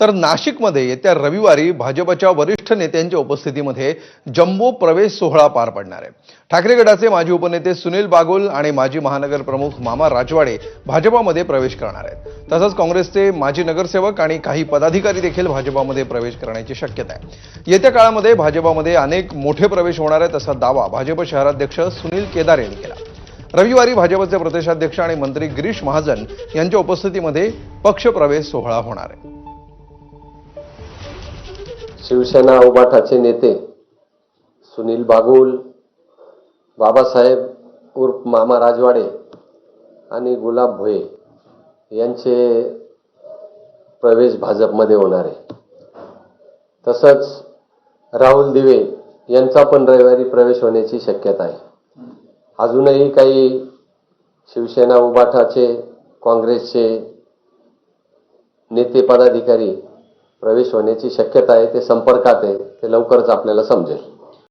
तर नाशिकमध्ये येत्या रविवारी भाजपच्या वरिष्ठ नेत्यांच्या उपस्थितीमध्ये जम्बो प्रवेश सोहळा पार पडणार आहे. ठाकरे गटाचे माजी उपनेते सुनील बागुल आणि माजी महानगर प्रमुख मामा राजवाडे भाजपामध्ये प्रवेश करणार आहेत. तसंच काँग्रेसचे माजी नगरसेवक आणि काही पदाधिकारी देखील भाजपामध्ये प्रवेश करण्याची शक्यता आहे. येत्या काळामध्ये भाजपामध्ये अनेक मोठे प्रवेश होणार आहेत असा दावा भाजप शहराध्यक्ष सुनील केदार यांनी केला. रविवारी भाजपचे प्रदेशाध्यक्ष आणि मंत्री गिरीश महाजन यांच्या उपस्थितीमध्ये पक्षप्रवेश सोहळा होणार आहे. शिवसेना उबाठाचे नेते सुनील बागुल बाबासाहेब उर्फ मामा राजवाडे आणि गुलाब भोये यांचे प्रवेश भाजपमध्ये होणार आहे. तसंच राहुल दिवे यांचा पण रविवारी प्रवेश होण्याची शक्यता आहे. अजूनही काही शिवसेना उबाठाचे काँग्रेसचे नेते पदाधिकारी प्रवेश होण्याची शक्यता आहे ते संपर्कात आहे ते लवकरच आपल्याला समजेल.